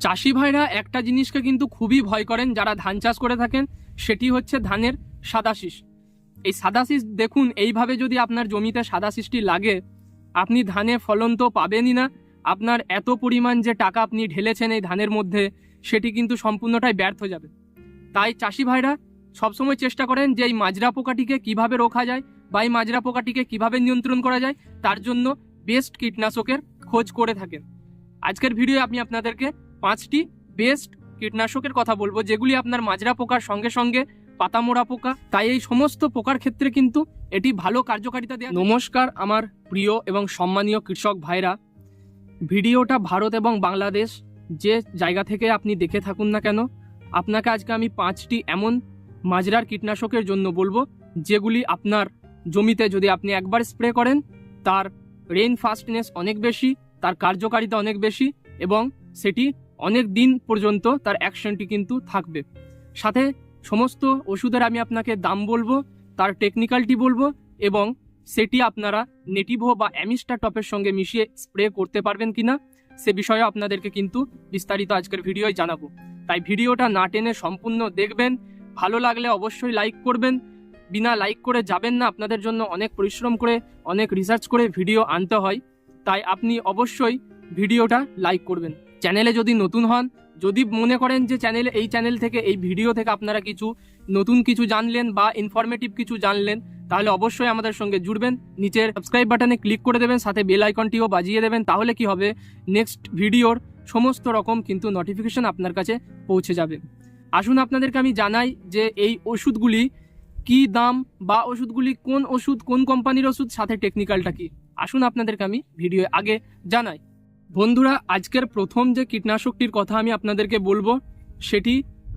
চাষি ভাইরা একটা জিনিসকে কিন্তু খুবই ভয় করেন যারা ধান চাষ করে থাকেন, সেটি হচ্ছে ধানের সাদা শীষ। এই সাদা শীষ দেখুন, এইভাবে যদি আপনার জমিতে সাদা শীষটি লাগে, আপনি ধানে ফলন তো পাবেনই না। আপনার এত পরিমাণ যে টাকা আপনি ঢেলেছেন এই ধানের মধ্যে, সেটি কিন্তু সম্পূর্ণটাই ব্যর্থ যাবে। তাই চাষি ভাইরা সবসময় চেষ্টা করেন যে এই মাজরা পোকাটিকে কীভাবে রোখা যায় বা এই মাজরা পোকাটিকে কীভাবে নিয়ন্ত্রণ করা যায়, তার জন্য বেস্ট কীটনাশকের খোঁজ করে থাকেন। আজকের ভিডিও আমি আপনাদেরকে পাঁচটি বেস্ট কীটনাশকের কথা বলব, যেগুলি আপনার মাজরা পোকার সঙ্গে সঙ্গে পাতামোড়া পোকা, তাই এই সমস্ত পোকার ক্ষেত্রে কিন্তু এটি ভালো কার্যকারিতা দেয় নমস্কার আমার প্রিয় এবং সম্মানীয় কৃষক ভাইরা, ভিডিওটা ভারত এবং বাংলাদেশ যে জায়গা থেকে আপনি দেখে থাকুন না কেন, আপনাকে আজকে আমি পাঁচটি এমন মাজরার কীটনাশকের জন্য বলব, যেগুলি আপনার জমিতে যদি আপনি একবার স্প্রে করেন, তার রেইন ফাস্টনেস অনেক বেশি, তার কার্যকারিতা অনেক বেশি এবং সেটি অনেক দিন পর্যন্ত তার অ্যাকশনটি কিন্তু থাকবে। সাথে সমস্ত ওষুধের আমি আপনাকে দাম বলব, তার টেকনিক্যালটি বলব এবং সেটি আপনারা নেটিভো বা অ্যামিস্টা টপের সঙ্গে মিশিয়ে স্প্রে করতে পারবেন কিনা, সে বিষয়ে আপনাদেরকে কিন্তু বিস্তারিত আজকের ভিডিওয় জানাব। তাই ভিডিওটা না টেনে সম্পূর্ণ দেখবেন, ভালো লাগলে অবশ্যই লাইক করবেন, বিনা লাইক করে যাবেন না, আপনাদের জন্য অনেক পরিশ্রম করে, অনেক রিসার্চ করে ভিডিও আনতে হয়, তাই আপনি অবশ্যই ভিডিওটা লাইক করবেন। চ্যানেলে যদি নতুন হন, যদি মনে করেন যে চ্যানেলে, এই চ্যানেল থেকে, এই ভিডিও থেকে আপনারা কিছু নতুন কিছু জানলেন বা ইনফরমেটিভ কিছু জানলেন, তাহলে অবশ্যই আমাদের সঙ্গে জুড়বেন। নিচের সাবস্ক্রাইব বাটনে ক্লিক করে দেবেন, সাথে বেল আইকনটিও বাজিয়ে দেবেন, তাহলে কি হবে? নেক্সট ভিডিওর সমস্ত রকম কিন্তু নোটিফিকেশন আপনার কাছে পৌঁছে যাবে। আসুন আপনাদেরকে আমি জানাই যে এই ওষুধগুলি কি দাম বা ওষুধগুলি কোন ওষুধ, কোন কোম্পানির ওষুধ, সাথে টেকনিক্যালটা কি? আসুন আপনাদেরকে আমি ভিডিও আগে জানাই। বন্ধুরা, আজকের প্রথম যে কীটনাশকটির কথা আমি আপনাদেরকে বলব, সেটি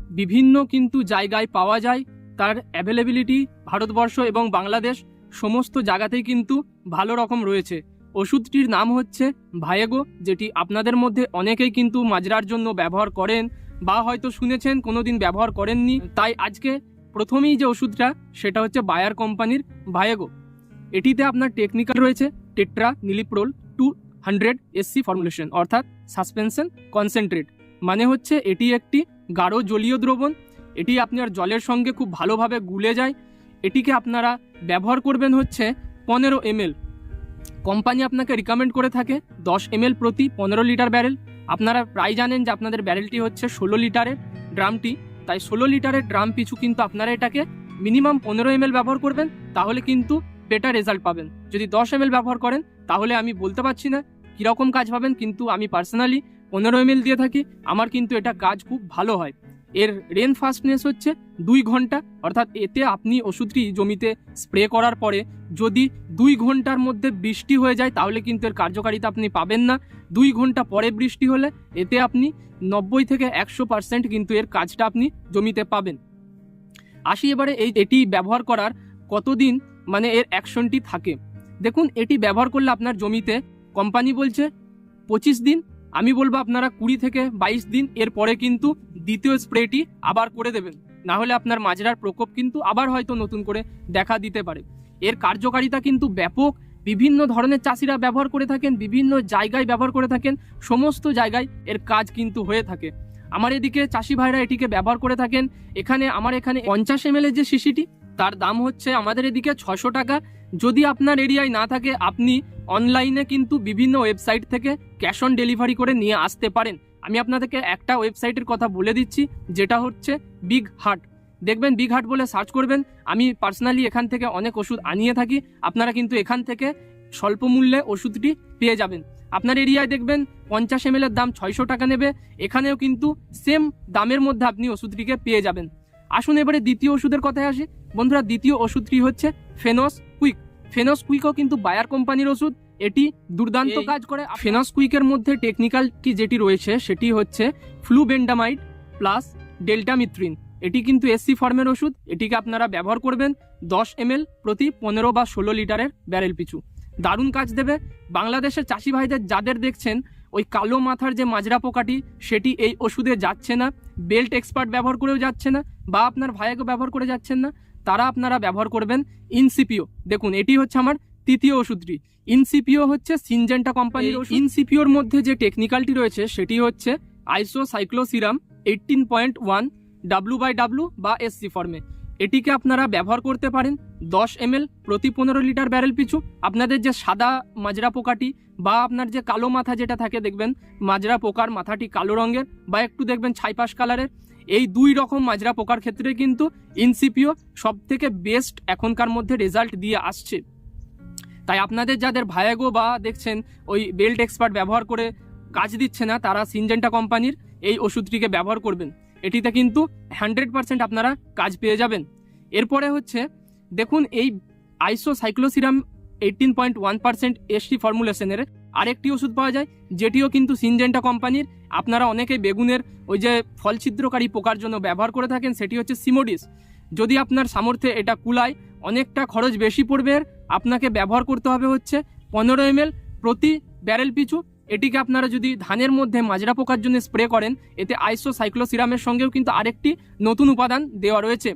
বিভিন্ন কিন্তু জায়গায় পাওয়া যায়। তার অ্যাভেলেবিলিটি ভারতবর্ষ এবং বাংলাদেশ সমস্ত জায়গাতেই কিন্তু ভালো রকম রয়েছে। ওষুধটির নাম হচ্ছে ভায়েগো যেটি আপনাদের মধ্যে অনেকেই কিন্তু মাজরার জন্য ব্যবহার করেন বা হয়তো শুনেছেন কোনো দিন ব্যবহার করেননি। তাই আজকে প্রথমেই যে ওষুধটা, সেটা হচ্ছে বায়ার কোম্পানির ভায়েগো এটিতে আপনার টেকনিক্যাল রয়েছে tetraniliprole hundred SC formulation অর্থাৎ সাসপেনশন কনসেন্ট্রেট মানে হচ্ছে এটি একটি গাঢ় জলীয় দ্রবণ। এটি আপনার জলের সঙ্গে খুব ভালোভাবে গুলে যায়। এটিকে আপনারা ব্যবহার করবেন হচ্ছে পনেরো এমএল। কোম্পানি আপনাকে রিকমেন্ড করে থাকে দশ এমএল প্রতি পনেরো লিটার ব্যারেল আপনারা প্রায় জানেন যে আপনাদের ব্যারেলটি হচ্ছে ষোলো লিটারের ড্রামটি। তাই ষোলো লিটারের ড্রাম পিছু কিন্তু আপনারা এটাকে মিনিমাম পনেরো এমএল ব্যবহার করবেন। তাহলে কিন্তু বেটার রেজাল্ট পাবেন। যদি দশ এমএল ব্যবহার করেন, তাহলে আমি বলতে পারছি না কীরকম কাজ পাবেন, কিন্তু আমি পার্সোনালি পনেরো এমএল দিয়ে থাকি, আমার কিন্তু এটা কাজ খুব ভালো হয়। এর রেন ফাস্টনেস হচ্ছে দুই ঘণ্টা, অর্থাৎ এতে আপনি ওষুধটি জমিতে স্প্রে করার পরে যদি দুই ঘণ্টার মধ্যে বৃষ্টি হয়ে যায়, তাহলে কিন্তু এর কার্যকারিতা আপনি পাবেন না। দুই ঘণ্টা পরে বৃষ্টি হলে এতে আপনি নব্বই থেকে একশো পার্সেন্ট কিন্তু এর কাজটা আপনি জমিতে পাবেন। আসি এবারে এই এটি ব্যবহার করার কতদিন মানে এর অ্যাকশনটি থাকে। দেখুন, এটি ব্যবহার করলে আপনার জমিতে কোম্পানি বলছে পঁচিশ দিন, আমি বলব আপনারা কুড়ি থেকে বাইশ দিন, এর পরে কিন্তু দ্বিতীয় স্প্রেটি আবার করে দেবেন। না হলে আপনার মাজরার প্রকোপ কিন্তু আবার হয়তো নতুন করে দেখা দিতে পারে। এর কার্যকারিতা কিন্তু ব্যাপক, বিভিন্ন ধরনের চাষিরা ব্যবহার করে থাকেন, বিভিন্ন জায়গায় ব্যবহার করে থাকেন, সমস্ত জায়গায় এর কাজ কিন্তু হয়ে থাকে। আমার এদিকে চাষি ভাইরা এটিকে ব্যবহার করে থাকেন। এখানে, আমার এখানে পঞ্চাশ এম যে শিশিটি তার দাম হচ্ছে আমাদের এদিকে ছশো টাকা। যদি আপনার এরিয়ায় না থাকে, আপনি অনলাইনে কিন্তু বিভিন্ন ওয়েবসাইট থেকে ক্যাশ অন ডেলিভারি করে নিয়ে আসতে পারেন। আমি আপনাদেরকে একটা ওয়েবসাইটের কথা বলে দিচ্ছি, যেটা হচ্ছে বিগ হাট দেখবেন বিগ হাট বলে সার্চ করবেন। আমি পার্সোনালি এখান থেকে অনেক ওষুধ আনিয়ে থাকি। আপনারা কিন্তু এখান থেকে স্বল্প মূল্যে ওষুধটি পেয়ে যাবেন। আপনার এরিয়ায় দেখবেন পঞ্চাশ এম দাম ছয়শো টাকা নেবে। এখানেও কিন্তু সেম দামের মধ্যে আপনি ওষুধটিকে পেয়ে যাবেন। আসুন এবারে দ্বিতীয় ওষুধের কথায় আসি। বন্ধুরা দ্বিতীয় ওষুধটি হচ্ছে ফেনস কুইক। ফেনস কুইকও কিন্তু বায়ার কোম্পানির ওষুধ। এটি দুর্দান্ত কাজ করে। ফেনস কুইকের মধ্যে টেকনিক্যাল কি যেটি রয়েছে সেটি হচ্ছে ফ্লুবেন্ডামাইড প্লাস ডেল্টামিথ্রিন এটি কিন্তু এসসি ফর্মের ওষুধ। এটিকে আপনারা ব্যবহার করবেন দশ এমএল প্রতি পনেরো বা ষোলো লিটারের ব্যারেল পিছু। দারুণ কাজ দেবে। বাংলাদেশের চাষি ভাইদের যাদের দেখছেন ওই কালো মাথার যে মাজরা পোকাটি সেটি এই ওষুধে যাচ্ছে না বেল্ট এক্সপার্ট ব্যবহার করেও যাচ্ছে না বা আপনার ভাইয়াকে ব্যবহার করে যাচ্ছেন না তারা আপনারা ব্যবহার করবেন ইনসিপিও দেখুন এটি হচ্ছে আমার তৃতীয় ওষুধটি। ইনসিপিও হচ্ছে সিনজেন্টা কোম্পানির ওষুধ। ইনসিপিওর মধ্যে যে টেকনিক্যালটি রয়েছে সেটি হচ্ছে isocycloseram eighteen point one W by W বা এসসি ফর্মে এটিকে আপনারা ব্যবহার করতে পারেন। দশ এম প্রতি পনেরো লিটার ব্যারেল পিছু। আপনাদের যে সাদা মাজরা পোকাটি বা আপনার যে কালো মাথা যেটা থাকে, দেখবেন মাজরা পোকার মাথাটি কালো রঙের বা একটু দেখবেন ছাইপাশ কালারের। এই দুই রকম মাজরা পোকার ক্ষেত্রে কিন্তু ইনসিপিও সব থেকে বেস্ট এখনকার মধ্যে রেজাল্ট দিয়ে আসছে। তাই আপনাদের যাদের ভায়াগো বা দেখছেন ওই বেল্ট এক্সপার্ট ব্যবহার করে কাজ দিচ্ছে না, তারা সিনজেন্টা কোম্পানির এই ওষুধটিকে ব্যবহার করবেন। এটিতে কিন্তু হান্ড্রেড পার্সেন্ট আপনারা কাজ পেয়ে যাবেন। এরপরে হচ্ছে, দেখুন এই isocycloseram eighteen point one percent ST ফর্মুলেশনের আরেকটি ওষুধ পাওয়া যায়, যেটিও কিন্তু সিনজেন্টা কোম্পানির। আপনারা অনেকে বেগুনের ওই যে ফল ছিদ্রকারী পোকার জন্য ব্যবহার করে থাকেন, সেটি হচ্ছে সিমোডিস যদি আপনার সামর্থ্যে এটা কুলায়, অনেকটা খরচ বেশি পড়বে আপনাকে ব্যবহার করতে হবে হচ্ছে পনেরো এম প্রতি ব্যারেল পিছু। এটিকে আপনারা যদি ধানের মধ্যে মাজরা পোকার জন্য স্প্রে করেন, এতে আইসো সাইক্লোসিরামের সঙ্গেও কিন্তু আরেকটি নতুন উপাদান দেওয়া রয়েছে।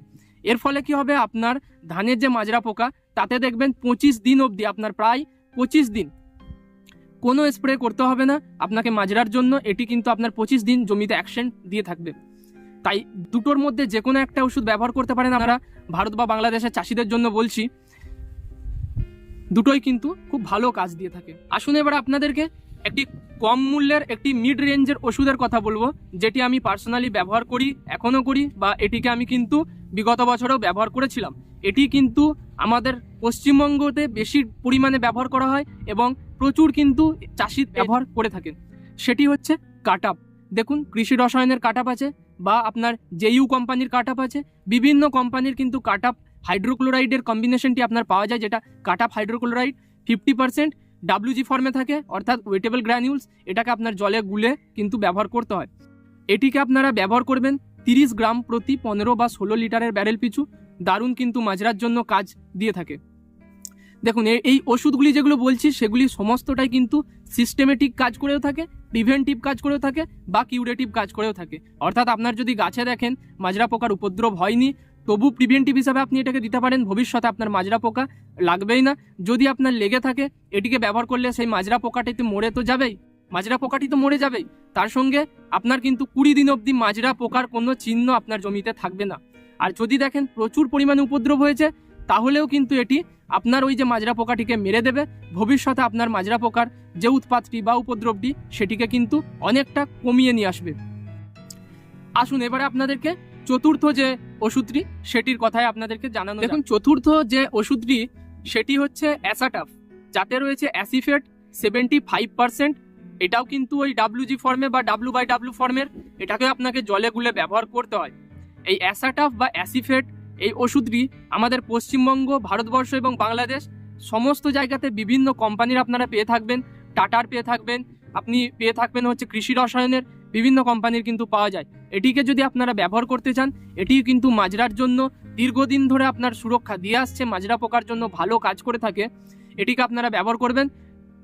এর ফলে কি হবে? আপনার ধানের যে মাজরা পোকা, তাতে দেখবেন পঁচিশ দিন অবধি, আপনার প্রায় পঁচিশ দিন কোনো স্প্রে করতে হবে না। আপনাকে মাজরার জন্য এটি কিন্তু আপনার পঁচিশ দিন জমিতে অ্যাকশন দিয়ে থাকবে। তাই দুটোর মধ্যে যে কোনো একটা ওষুধ ব্যবহার করতে পারেন আমরা। ভারত বা বাংলাদেশের চাষিদের জন্য বলছি, দুটোই কিন্তু খুব ভালো কাজ দিয়ে থাকে। আসুন এবার আপনাদেরকে একটি কম মূল্যের একটি মিড রেঞ্জের ওষুধের কথা বলব, যেটি আমি পার্সোনালি ব্যবহার করি এখনও করি, বা এটিকে আমি কিন্তু বিগত বছরেও ব্যবহার করেছিলাম। এটি কিন্তু আমাদের পশ্চিমবঙ্গতে বেশি পরিমাণে ব্যবহার করা হয় এবং প্রচুর কিন্তু চাষি ব্যবহার করে থাকেন। সেটি হচ্ছে কাটাপ দেখুন, কৃষি রসায়নের কাটাপ আছে, বা আপনার জেইউ কোম্পানির কাটাপ আছে, বিভিন্ন কোম্পানির কিন্তু কাটাপ হাইড্রোক্লোরাইডের কম্বিনেশনটি আপনার পাওয়া যায়, যেটা cartap hydrochloride fifty percent W G ফর্মে থাকে, অর্থাৎ ওয়েটেবল গ্র্যানিউলস এটাকে আপনার জলে গুলে কিন্তু ব্যবহার করতে হয়। এটিকে আপনারা ব্যবহার করবেন তিরিশ গ্রাম প্রতি পনেরো বা ষোলো লিটারের ব্যারেল পিছু, দারুণ কিন্তু মাজরার জন্য কাজ দিয়ে থাকে। দেখুন এই ওষুধগুলি যেগুলো বলছি, সেগুলি সমস্তটাই কিন্তু সিস্টেমেটিক কাজ করেও থাকে প্রিভেন্টিভ কাজ করেও থাকে বা কিউরেটিভ কাজ করেও থাকে। অর্থাৎ আপনার যদি গাছে দেখেন মাজরা পোকার উপদ্রব হয়নি তবু প্রিভেন্টিভ হিসাবে আপনি এটাকে দিতে পারেন, ভবিষ্যতে আপনার মাজরা পোকা লাগবেই না। যদি আপনার লেগে থাকে, এটিকে ব্যবহার করলে সেই মাজরা পোকাটিতে মরে তো যাবেই। মাজরা পোকাটি তো মরে যাবেই। তার সঙ্গে আপনার কিন্তু কুড়ি দিন অবধি মাজরা পোকার কোনো চিহ্ন আপনার জমিতে থাকবে না। আর যদি দেখেন প্রচুর পরিমাণে উপদ্রব হয়েছে, তাহলেও কিন্তু এটি আপনার ওই যে মাজরা পোকাটিকে মেরে দেবে। ভবিষ্যতে আপনার মাজরা পোকার যে উৎপাতটি বা উপদ্রবটি, সেটিকে কিন্তু অনেকটা কমিয়ে নিয়ে আসবে। আসুন, এবারে আপনাদেরকে চতুর্থ যে ওষুধটি সেটির কথাই আপনাদেরকে জানানো দেখুন চতুর্থ যে ওষুধটি সেটি হচ্ছে অ্যাসাটাফ। যাতে রয়েছে অ্যাসিফেট সেভেন্টি ফাইভ পার্সেন্ট। এটাও কিন্তু ওই ডাব্লিউজি ফর্মে বা ডাব্লু বাই ডাব্লু ফর্মের এটাকে আপনাকে জলে গুলে ব্যবহার করতে হয়। এই অ্যাসাটাফ বা অ্যাসিফেট এই ওষুধটি আমাদের পশ্চিমবঙ্গ ভারতবর্ষ এবং বাংলাদেশ সমস্ত জায়গাতে বিভিন্ন কোম্পানির আপনারা পেয়ে থাকবেন টাটার পেয়ে থাকবেন। আপনি পেয়ে থাকবেন হচ্ছে কৃষি রসায়নের বিভিন্ন কোম্পানির কিন্তু পাওয়া যায়। এটিকে যদি আপনারা ব্যবহার করতে চান এটি কিন্তু মাজরার জন্য দীর্ঘদিন ধরে আপনার সুরক্ষা দিয়ে আসছে, মাজরা পোকার জন্য ভালো কাজ করে থাকে। এটিকে আপনারা ব্যবহার করবেন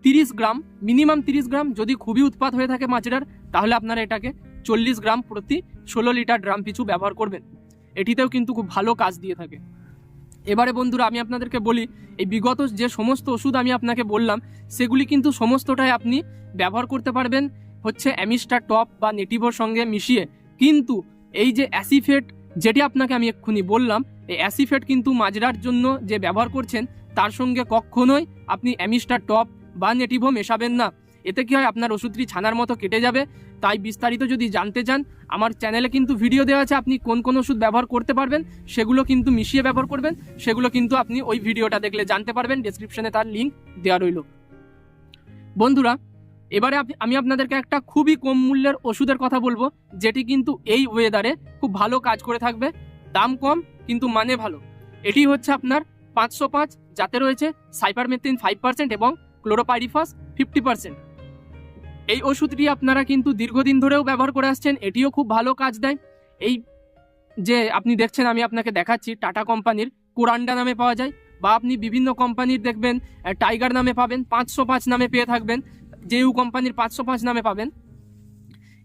তিরিশ গ্রাম, মিনিমাম তিরিশ গ্রাম, যদি খুবই উৎপাত হয়ে থাকে মাজরার, তাহলে আপনারা এটাকে চল্লিশ গ্রাম প্রতি ষোলো লিটার ড্রাম পিছু ব্যবহার করবেন। এটিতেও কিন্তু খুব ভালো কাজ দিয়ে থাকে। এবারে বন্ধুরা, আমি আপনাদেরকে বলি, এই বিগত যে সমস্ত ওষুধ আমি আপনাকে বললাম, সেগুলি কিন্তু সমস্তটাই আপনি ব্যবহার করতে পারবেন। হচ্ছে অ্যামিস্টার টপ বা নেটিভোর সঙ্গে মিশিয়ে। কিন্তু এই যে অ্যাসিফেট, যেটি আপনাকে আমি এক্ষুনি বললাম, এই অ্যাসিফেট কিন্তু মাজরার জন্য যে ব্যবহার করছেন, তার সঙ্গে কখনোই আপনি অ্যামিস্টার টপ বা নেটিভো মেশাবেন না। এতে কি হয়, আপনার ওষুধটি ছানার মতো কেটে যাবে। তাই বিস্তারিত যদি জানতে চান, আমার চ্যানেলে কিন্তু ভিডিও দেওয়া আছে, আপনি কোন কোন ওষুধ ব্যবহার করতে পারবেন, সেগুলো কিন্তু মিশিয়ে ব্যবহার করবেন, সেগুলো কিন্তু আপনি ওই ভিডিওটা দেখলে জানতে পারবেন ডেসক্রিপশনে তার লিঙ্ক দেওয়া রইল। বন্ধুরা এবারে আমি আপনাদেরকে একটা খুবই কম মূল্যের ওষুধের কথা বলব, যেটি কিন্তু এই ওয়েদারে খুব ভালো কাজ করে থাকবে। দাম কম, কিন্তু মানে ভালো। এটি হচ্ছে আপনার পাঁচশো পাঁচ, যাতে রয়েছে সাইপারমেথিন ফাইভ পার্সেন্ট এবং ক্লোরোপাইরিফাস ফিফটি পার্সেন্ট এই ওষুধটি আপনারা কিন্তু দীর্ঘদিন ধরেও ব্যবহার করে আসছেন, এটিও খুব ভালো কাজ দেয়। এই যে আপনি দেখছেন, আমি আপনাকে দেখাচ্ছি, টাটা কোম্পানির কোরান্ডা নামে পাওয়া যায়, বা আপনি বিভিন্ন কোম্পানির দেখবেন টাইগার নামে পাবেন, পাঁচশো পাঁচ নামে পেয়ে থাকবেন। জেইউ কোম্পানির পাঁচশো পাঁচ নামে পাবেন।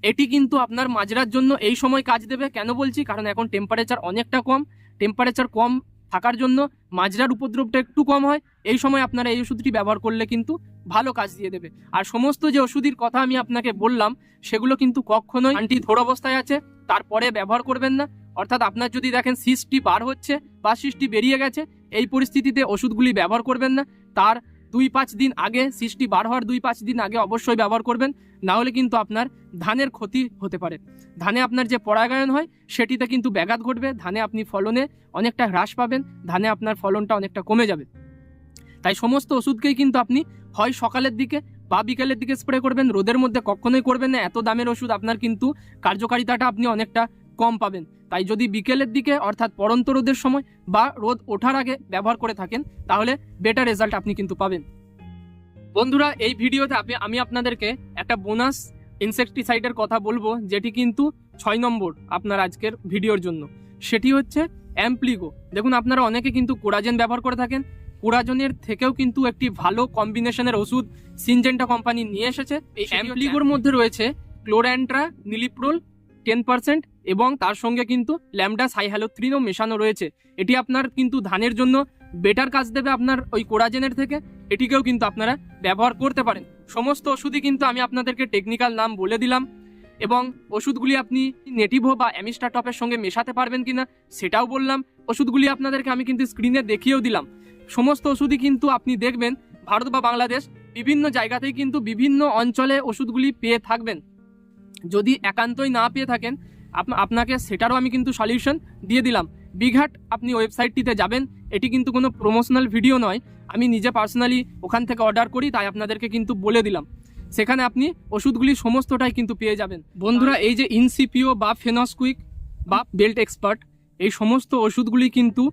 এটি কিন্তু আপনার মাজরার জন্য এই সময় কাজ দেবে। কেন বলছি? কারণ এখন টেম্পারেচার অনেকটা কম। টেম্পারেচার কম থাকার জন্য মাজরার উপদ্রবটা একটু কম হয়। এই সময় আপনারা এই ওষুধটি ব্যবহার করলে কিন্তু ভালো কাজ দিয়ে দেবে। আর সমস্ত যে ওষুধের কথা আমি আপনাকে বললাম, সেগুলো কিন্তু কখনোই আন্টি ধর অবস্থায় আছে। তারপরে ব্যবহার করবেন না। অর্থাৎ আপনার যদি দেখেন সিস্টি বার হচ্ছে বা সিস্টি বেরিয়ে গেছে, এই পরিস্থিতিতে ওষুধগুলি ব্যবহার করবেন না। তার দুই পাঁচ দিন আগে, সৃষ্টি বার হওয়ার দুই পাঁচ দিন আগে অবশ্যই ব্যবহার করবেন না হলে কিন্তু আপনার ধানের ক্ষতি হতে পারে। ধানে আপনার যে পরাগায়ন হয়, সেটিতে কিন্তু ব্যাঘাত ঘটবে, ধানে আপনি ফলনে অনেকটা হ্রাস পাবেন, ধানে আপনার ফলনটা অনেকটা কমে যাবে। তাই সমস্ত ওষুধকেই কিন্তু আপনি হয় সকালের দিকে বা বিকেলের দিকে স্প্রে করবেন, রোদের মধ্যে কখনোই করবেন না, এত দামের ওষুধ আপনার কিন্তু কার্যকারিতাটা আপনি অনেকটা কম পাবেন। তাই যদি বিকেলের দিকে অর্থাৎ পরন্ত রোদের সময় বা রোদ ওঠার আগে ব্যবহার করে থাকেন তাহলে বেটার রেজাল্ট আপনি কিন্তু পাবেন। বন্ধুরা এই ভিডিওতে আপনি আমি আপনাদেরকে একটা বোনাস ইনসেকটিসাইডের কথা বলব যেটি কিন্তু ছয় নম্বর আপনার আজকের ভিডিওর জন্য। সেটি হচ্ছে অ্যাম্প্লিগো দেখুন আপনারা অনেকে কিন্তু কোরাজেন ব্যবহার করে থাকেন। কোরাজনের থেকেও কিন্তু একটি ভালো কম্বিনেশনের ওষুধ সিনজেন্টা কোম্পানি নিয়ে এসেছে। এই অ্যাম্প্লিগোর মধ্যে রয়েছে ক্লোরান্ট্রা নিলিপ্রোল টেন পার্সেন্ট এবং তার সঙ্গে কিন্তু ল্যামডা সাইহ্যালোথ্রিনও মেশানো রয়েছে। এটি আপনার কিন্তু ধানের জন্য বেটার কাজ দেবে আপনার ওই কোরাজেনের থেকে। এটিকেও কিন্তু আপনারা ব্যবহার করতে পারেন। সমস্ত ওষুধই কিন্তু আমি আপনাদেরকে টেকনিক্যাল নাম বলে দিলাম এবং ওষুধগুলি আপনি নেটিভো বা অ্যামিস্টা টপের সঙ্গে মেশাতে পারবেন কিনা সেটাও বললাম। ওষুধগুলি আপনাদেরকে আমি কিন্তু স্ক্রিনে দেখিয়েও দিলাম। সমস্ত ওষুধই কিন্তু আপনি দেখবেন, ভারত বা বাংলাদেশ বিভিন্ন জায়গাতেই কিন্তু বিভিন্ন অঞ্চলে ওষুধগুলি পেয়ে থাকবেন। যদি একান্তই না পেয়ে থাকেন আপ- আপনাকে সেটারও আমি কিন্তু সলিউশন দিয়ে দিলাম। বিঘাট আপনি ওয়েবসাইটটিতে যাবেন এটি কিন্তু কোনো প্রমোশনাল ভিডিও নয়। আমি নিজে পার্সোনালি ওখান থেকে অর্ডার করি তাই আপনাদেরকে কিন্তু বলে দিলাম। সেখানে আপনি ওষুধগুলি সমস্তটাই কিন্তু পেয়ে যাবেন। বন্ধুরা এই যে ইনসিপিও বা ফেনসকুইক বা বেল্ট এক্সপার্ট এই সমস্ত ওষুধগুলি কিন্তু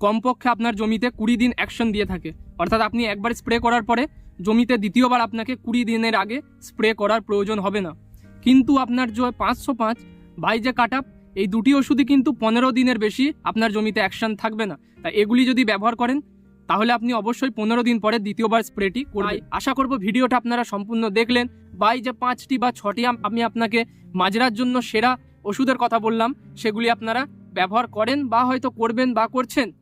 কমপক্ষে আপনার জমিতে কুড়ি দিন অ্যাকশন দিয়ে থাকে। অর্থাৎ আপনি একবার স্প্রে করার পরে জমিতে দ্বিতীয়বার আপনাকে কুড়ি দিনের আগে স্প্রে করার প্রয়োজন হবে না। কিন্তু আপনার যে পাঁচশো পাঁচ। বাই যে কাট এই দুটি ওষুধই কিন্তু পনেরো দিনের বেশি আপনার জমিতে অ্যাকশন থাকবে না। তাই এগুলি যদি ব্যবহার করেন তাহলে আপনি অবশ্যই পনেরো দিন পরে দ্বিতীয়বার স্প্রেটি করবেন। আশা করব ভিডিওটা আপনারা সম্পূর্ণ দেখলেন। বাই যে পাঁচটি বা ছটি আম- আমি আপনাকে মাজরার জন্য সেরা ওষুধের কথা বললাম সেগুলি আপনারা ব্যবহার করেন বা হয়তো করবেন বা করছেন।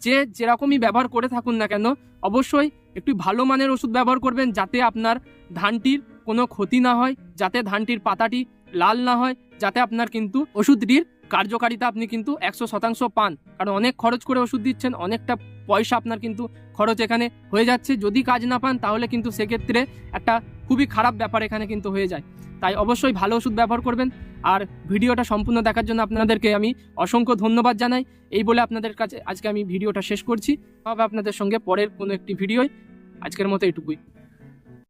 যে যেরকমই ব্যবহার করে থাকুন না কেন অবশ্যই একটু ভালো মানের ওষুধ ব্যবহার করবেন যাতে আপনার ধানটির কোনো ক্ষতি না হয়, যাতে ধানটির পাতাটি লাল না হয়, যাতে আপনার কিন্তু ওষুধটির কার্যকারিতা আপনি কিন্তু একশো শতাংশ পান। কারণ অনেক খরচ করে ওষুধ দিচ্ছেন, অনেকটা পয়সা আপনার কিন্তু খরচ এখানে হয়ে যাচ্ছে। যদি কাজ না পান, তাহলে কিন্তু সেক্ষেত্রে একটা খুবই খারাপ ব্যাপার এখানে কিন্তু হয়ে যায়। তাই অবশ্যই ভালো ওষুধ ব্যবহার করবেন। আর ভিডিওটা সম্পূর্ণ দেখার জন্য আপনাদেরকে আমি অসংখ্য ধন্যবাদ জানাই। এই বলে আপনাদের কাছে আজকে আমি ভিডিওটা শেষ করছি। হবে আপনাদের সঙ্গে পরের কোনো একটি ভিডিওয়। আজকের মতো এটুকুই।